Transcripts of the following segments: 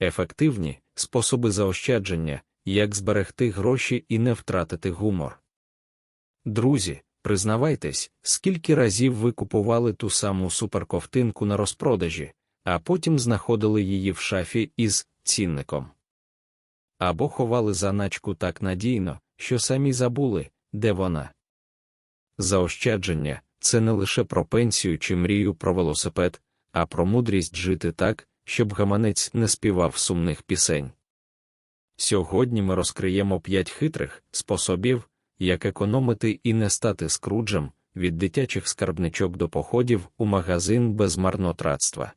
ефективні способи заощадження, як зберегти гроші і не втратити гумор. Друзі, признавайтесь, скільки разів ви купували ту саму суперковтинку на розпродажі, а потім знаходили її в шафі із цінником. Або ховали заначку так надійно, що самі забули, де вона. Заощадження це не лише про пенсію чи мрію про велосипед, а про мудрість жити так, щоб гаманець не співав сумних пісень. Сьогодні ми розкриємо п'ять хитрих способів, як економити і не стати скруджем від дитячих скарбничок до походів у магазин без марнотратства.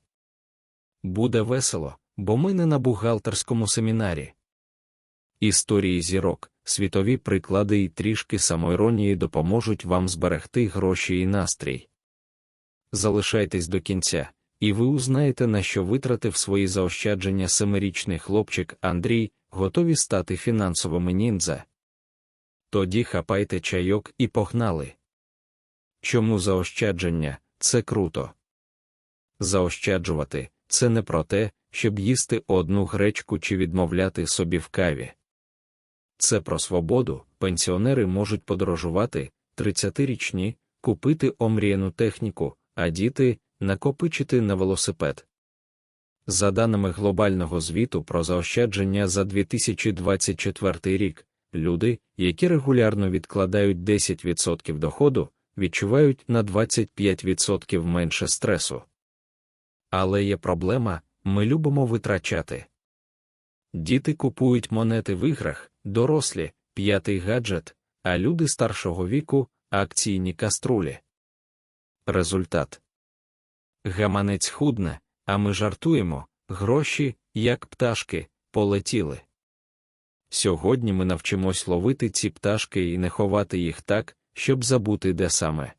Буде весело, бо ми не на бухгалтерському семінарі. Історії зірок, світові приклади і трішки самоіронії допоможуть вам зберегти гроші і настрій. Залишайтесь до кінця, і ви узнаєте, на що витратив свої заощадження семирічний хлопчик Андрій, готові стати фінансовими ніндза. Тоді хапайте чайок і погнали. Чому заощадження це круто? Заощаджувати це не про те, щоб їсти одну гречку чи відмовляти собі в каві. Це про свободу. Пенсіонери можуть подорожувати, 30-річні, купити омріяну техніку, а діти накопичити на велосипед. За даними глобального звіту про заощадження за 2024 рік, люди, які регулярно відкладають 10% доходу, відчувають на 25% менше стресу. Але є проблема ми любимо витрачати. Діти купують монети в іграх, дорослі, п'ятий гаджет, а люди старшого віку акційні каструлі. Результат Гаманець худне, а ми жартуємо, гроші, як пташки, полетіли. Сьогодні ми навчимось ловити ці пташки і не ховати їх так, щоб забути де саме.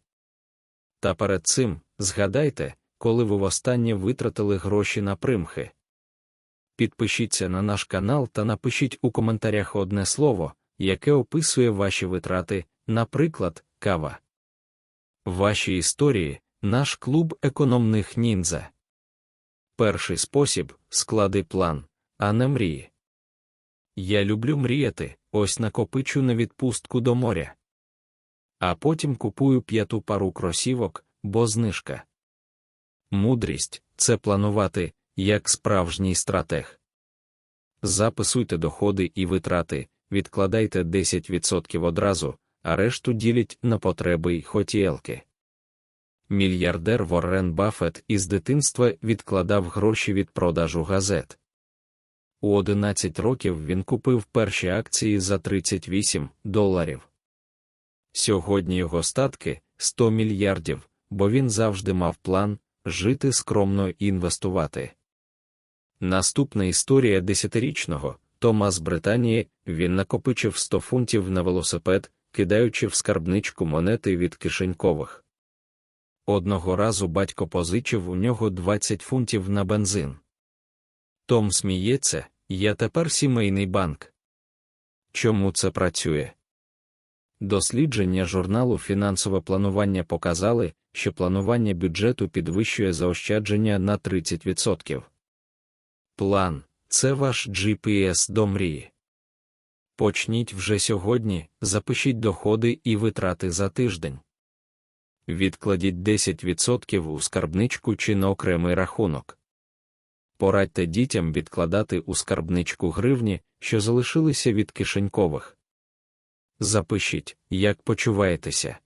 Та перед цим згадайте, коли ви востаннє витратили гроші на примхи. Підпишіться на наш канал та напишіть у коментарях одне слово, яке описує ваші витрати, наприклад, кава. Ваші історії, наш клуб економних ніндзя. Перший спосіб склади план, а не мрії. Я люблю мріяти, ось накопичу на відпустку до моря. А потім купую п'яту пару кросівок, бо знижка. Мудрість це планувати, як справжній стратег. Записуйте доходи і витрати, відкладайте 10% одразу, а решту діліть на потреби й хотілки. Мільярдер Воррен Баффет із дитинства відкладав гроші від продажу газет. У 11 років він купив перші акції за 38 доларів. Сьогодні його статки 100 мільярдів, бо він завжди мав план жити скромно і інвестувати. Наступна історія десятирічного Тома з Британії він накопичив 100 фунтів на велосипед, кидаючи в скарбничку монети від кишенькових. Одного разу батько позичив у нього 20 фунтів на бензин. Том сміється, я тепер сімейний банк. Чому це працює? Дослідження журналу Фінансове планування показали, що планування бюджету підвищує заощадження на 30%. План це ваш GPS до мрії. Почніть вже сьогодні, запишіть доходи і витрати за тиждень. Відкладіть 10% у скарбничку чи на окремий рахунок. Порадьте дітям відкладати у скарбничку гривні, що залишилися від кишенькових. Запишіть, як почуваєтеся.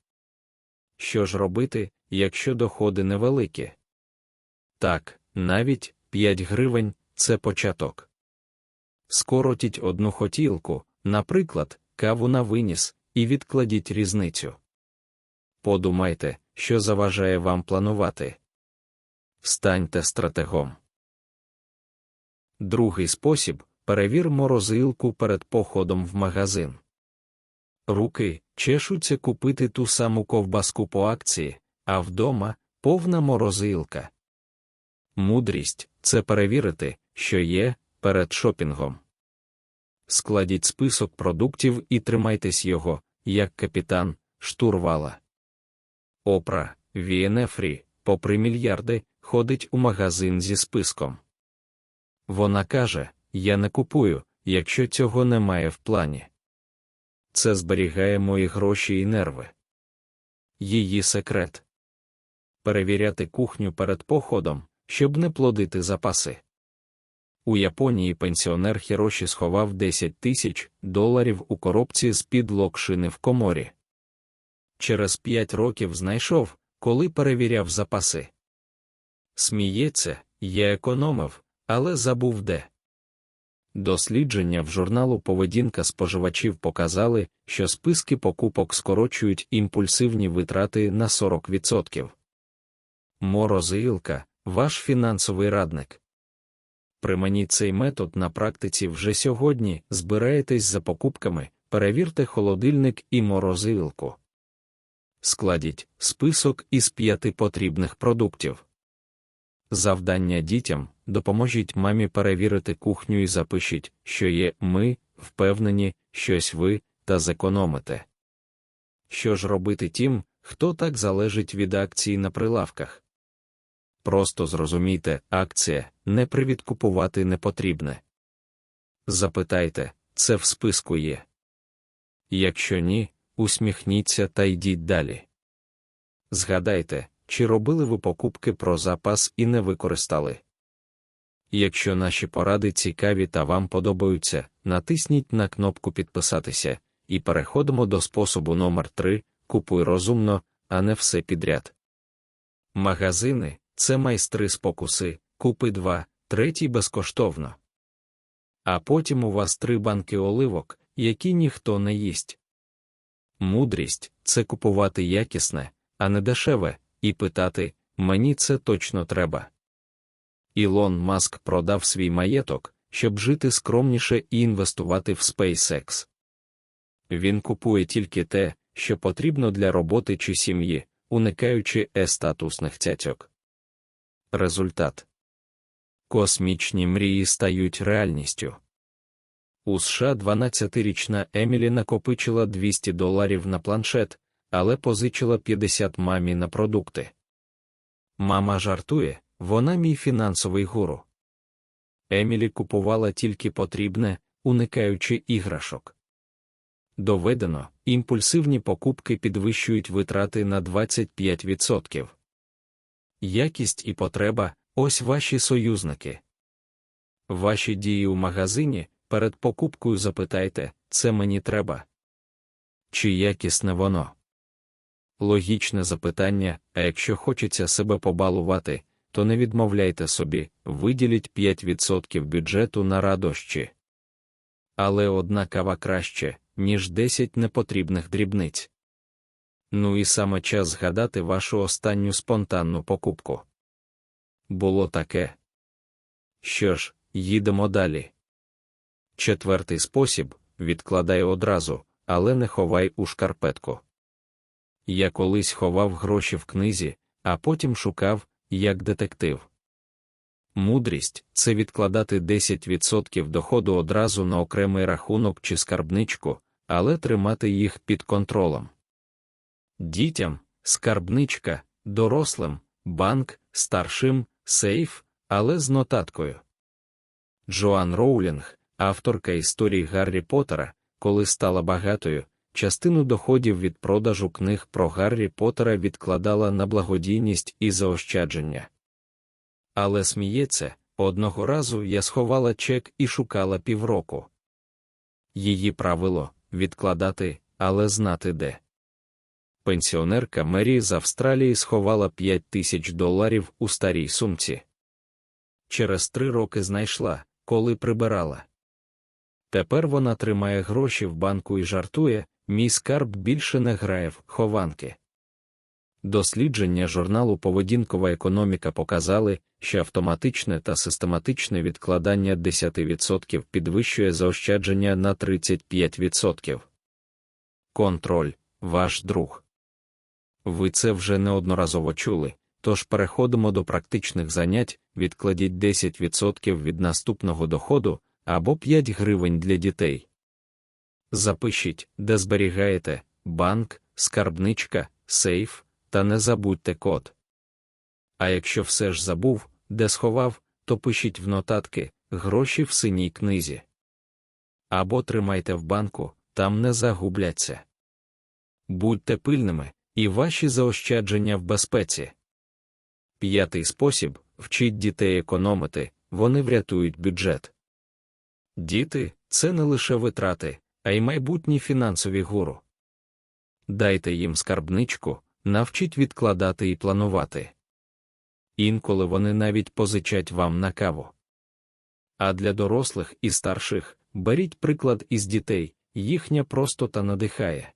Що ж робити, якщо доходи невеликі? Так, навіть 5 гривень це початок. Скоротіть одну хотілку, наприклад, каву на виніс, і відкладіть різницю. Подумайте, що заважає вам планувати. Станьте стратегом. Другий спосіб перевір морозилку перед походом в магазин. Руки чешуться купити ту саму ковбаску по акції, а вдома повна морозилка. Мудрість це перевірити, що є, перед шопінгом. Складіть список продуктів і тримайтесь його, як капітан, штурвала. Опра, Вієнефрі, попри мільярди, ходить у магазин зі списком. Вона каже: Я не купую, якщо цього немає в плані. Це зберігає мої гроші і нерви. Її секрет перевіряти кухню перед походом, щоб не плодити запаси. У Японії пенсіонер Хіроші сховав 10 тисяч доларів у коробці з-під локшини в коморі. Через 5 років знайшов, коли перевіряв запаси. Сміється, я економив, але забув де. Дослідження в журналу Поведінка споживачів показали, що списки покупок скорочують імпульсивні витрати на 40%. Морозилка ваш фінансовий радник. Приманіть цей метод на практиці вже сьогодні, збираєтесь за покупками, перевірте холодильник і морозилку. Складіть список із п'яти потрібних продуктів. Завдання дітям допоможіть мамі перевірити кухню і запишіть, що є ми, впевнені, щось ви, та зекономите. Що ж робити тим, хто так залежить від акцій на прилавках? Просто зрозумійте, акція не привід купувати непотрібне. Запитайте, це в списку є. Якщо ні, усміхніться та йдіть далі. Згадайте, чи робили ви покупки про запас і не використали. Якщо наші поради цікаві та вам подобаються, натисніть на кнопку підписатися і переходимо до способу номер 3 Купуй розумно, а не все підряд. Магазини це майстри спокуси, купи два, третій безкоштовно. А потім у вас три банки оливок, які ніхто не їсть. Мудрість це купувати якісне, а не дешеве, і питати мені це точно треба. Ілон Маск продав свій маєток, щоб жити скромніше і інвестувати в SpaceX. Він купує тільки те, що потрібно для роботи чи сім'ї, уникаючи е-статусних цятьок. Результат Космічні мрії стають реальністю. У США 12-річна Емілі накопичила 200 доларів на планшет, але позичила 50 мамі на продукти. Мама жартує, вона мій фінансовий гуру. Емілі купувала тільки потрібне, уникаючи іграшок. Доведено, імпульсивні покупки підвищують витрати на 25%. Якість і потреба ось ваші союзники. Ваші дії у магазині перед покупкою запитайте, це мені треба. Чи якісне воно? Логічне запитання, а якщо хочеться себе побалувати, то не відмовляйте собі, виділіть 5% бюджету на радощі. Але одна кава краще, ніж 10 непотрібних дрібниць. Ну і саме час згадати вашу останню спонтанну покупку. Було таке. Що ж, їдемо далі. Четвертий спосіб відкладай одразу, але не ховай у шкарпетку. Я колись ховав гроші в книзі, а потім шукав, як детектив. Мудрість це відкладати 10% доходу одразу на окремий рахунок чи скарбничку, але тримати їх під контролем. Дітям скарбничка, дорослим, банк, старшим, сейф, але з нотаткою. Джоан Роулінг, авторка історії Гаррі Поттера, коли стала багатою, частину доходів від продажу книг про Гаррі Поттера відкладала на благодійність і заощадження. Але сміється, одного разу я сховала чек і шукала півроку. Її правило відкладати, але знати де. Пенсіонерка Мері з Австралії сховала 5 тисяч доларів у старій сумці. Через три роки знайшла, коли прибирала. Тепер вона тримає гроші в банку і жартує, мій скарб більше не грає в хованки. Дослідження журналу Поведінкова економіка показали, що автоматичне та систематичне відкладання 10% підвищує заощадження на 35%. Контроль ваш друг. Ви це вже неодноразово чули, тож переходимо до практичних занять, відкладіть 10% від наступного доходу або 5 гривень для дітей. Запишіть, де зберігаєте банк, скарбничка, сейф, та не забудьте код. А якщо все ж забув, де сховав, то пишіть в нотатки, гроші в синій книзі. Або тримайте в банку, там не загубляться. Будьте пильними, і ваші заощадження в безпеці. П'ятий спосіб вчіть дітей економити, вони врятують бюджет. Діти це не лише витрати, а й майбутні фінансові гуру. Дайте їм скарбничку, навчіть відкладати і планувати. Інколи вони навіть позичать вам на каву. А для дорослих і старших беріть приклад із дітей, їхня простота надихає.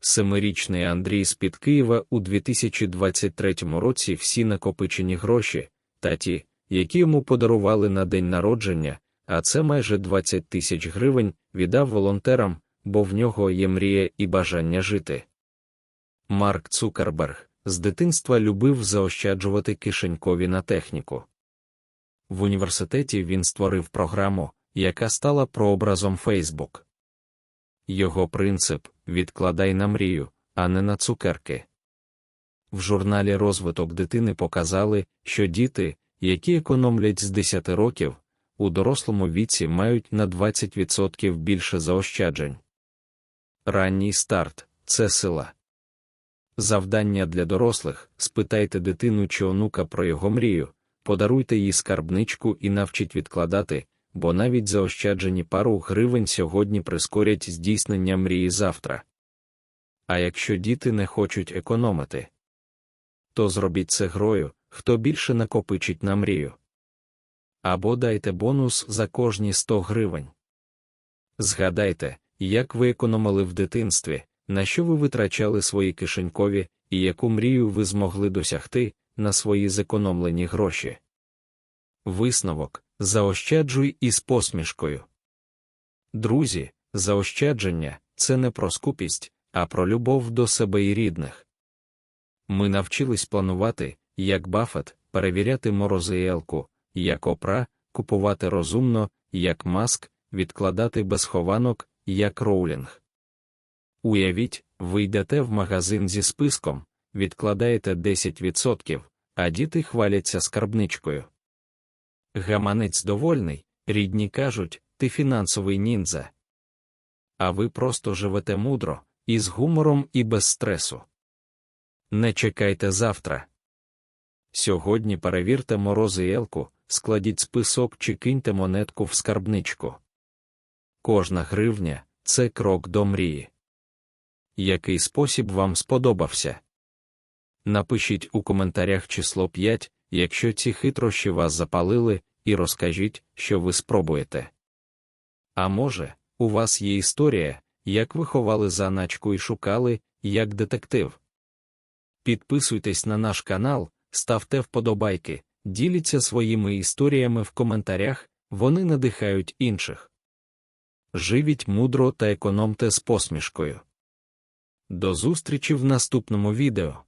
Семирічний Андрій з під Києва у 2023 році всі накопичені гроші, та ті, які йому подарували на день народження, а це майже 20 тисяч гривень, віддав волонтерам, бо в нього є мрія і бажання жити. Марк Цукерберг з дитинства любив заощаджувати кишенькові на техніку. В університеті він створив програму, яка стала прообразом Facebook. Його принцип відкладай на мрію, а не на цукерки. В журналі Розвиток дитини показали, що діти, які економлять з 10 років, у дорослому віці мають на 20% більше заощаджень. Ранній старт це сила. Завдання для дорослих спитайте дитину чи онука про його мрію, подаруйте їй скарбничку і навчіть відкладати, бо навіть заощаджені пару гривень сьогодні прискорять здійснення мрії завтра. А якщо діти не хочуть економити, то зробіть це грою, хто більше накопичить на мрію. Або дайте бонус за кожні 100 гривень. Згадайте, як ви економили в дитинстві, на що ви витрачали свої кишенькові і яку мрію ви змогли досягти на свої зекономлені гроші. Висновок заощаджуй із посмішкою. Друзі, заощадження це не про скупість, а про любов до себе і рідних. Ми навчились планувати, як Баффет, перевіряти морози як опра, купувати розумно, як маск, відкладати без хованок, як роулінг. Уявіть, ви йдете в магазин зі списком, відкладаєте 10%, а діти хваляться скарбничкою. Гаманець довольний, рідні кажуть, ти фінансовий ніндзя. А ви просто живете мудро, із гумором і без стресу. Не чекайте завтра. Сьогодні перевірте морози елку, складіть список чи киньте монетку в скарбничку. Кожна гривня це крок до мрії. Який спосіб вам сподобався? Напишіть у коментарях число 5, якщо ці хитрощі вас запалили, і розкажіть, що ви спробуєте. А може, у вас є історія, як ви ховали заначку і шукали, як детектив. Підписуйтесь на наш канал, ставте вподобайки, діліться своїми історіями в коментарях, вони надихають інших. Живіть мудро та економте з посмішкою. До зустрічі в наступному відео.